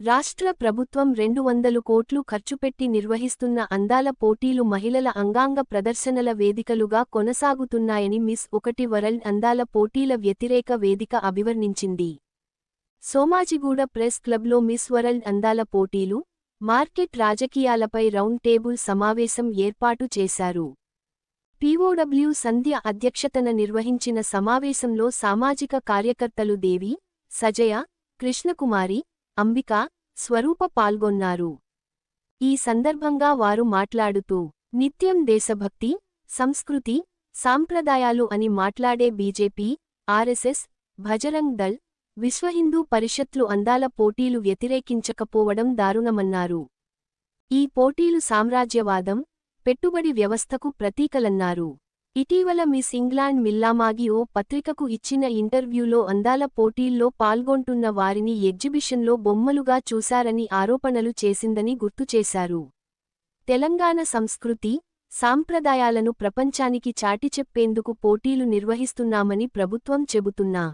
రాష్ట్ర ప్రభుత్వం రెండు వందలు కోట్లు ఖర్చుపెట్టి నిర్వహిస్తున్న అందాల పోటీలు మహిళల అంగాంగ ప్రదర్శనల వేదికలుగా కొనసాగుతున్నాయని మిస్ ఒకటి వరల్డ్ అందాల పోటీల వ్యతిరేక వేదిక అభివర్ణించింది. సోమాజిగూడ ప్రెస్ క్లబ్లో మిస్ వరల్డ్ అందాల పోటీలు మార్కెట్ రాజకీయాలపై రౌండ్ టేబుల్ సమావేశం ఏర్పాటు చేశారు. పీఓడబ్ల్యూ సంధ్య అధ్యక్షతన నిర్వహించిన సమావేశంలో సామాజిక కార్యకర్తలు దేవి సజయ కృష్ణకుమారి అంబిక స్వరూప పాల్గొన్నారు. ఈ సందర్భంగా వారు మాట్లాడుతూ నిత్యం దేశభక్తి సంస్కృతి సాంప్రదాయాలు అని మాట్లాడే బీజేపీ ఆర్ఎస్ఎస్ భజరంగ్ దళ్ విశ్వహిందూ పరిషత్లు అందాల పోటీలు వ్యతిరేకించకపోవడం దారుణమన్నారు. ఈ పోటీలు సామ్రాజ్యవాదం పెట్టుబడి వ్యవస్థకు ప్రతీకలన్నారు. ఇటీవల మిస్ ఇంగ్లాండ్ మిల్లామాగి ఓ పత్రికకు ఇచ్చిన ఇంటర్వ్యూలో అందాల పోటీల్లో పాల్గొంటున్న వారిని ఎగ్జిబిషన్లో బొమ్మలుగా చూశారని ఆరోపణలు చేసిందని గుర్తుచేశారు తెలంగాణ సంస్కృతి సాంప్రదాయాలను ప్రపంచానికి చాటిచెప్పేందుకు పోటీలు నిర్వహిస్తున్నామని ప్రభుత్వం చెబుతున్నా.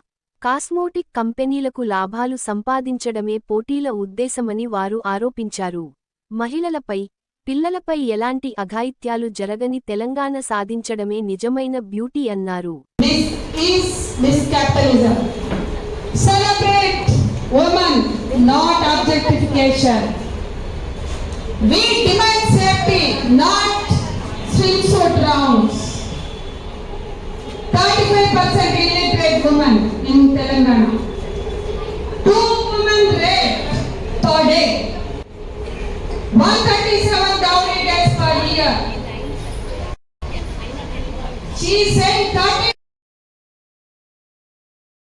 కాస్మోటిక్ కంపెనీలకు లాభాలు సంపాదించడమే పోటీల ఉద్దేశమని వారు ఆరోపించారు. మహిళలపై పిల్లలపై ఎలాంటి అఘాయిత్యాలు జరగని తెలంగాణ సాధించడమే నిజమైన బ్యూటీ అన్నారు. Two women per day. 137 Hallelujah. She sang,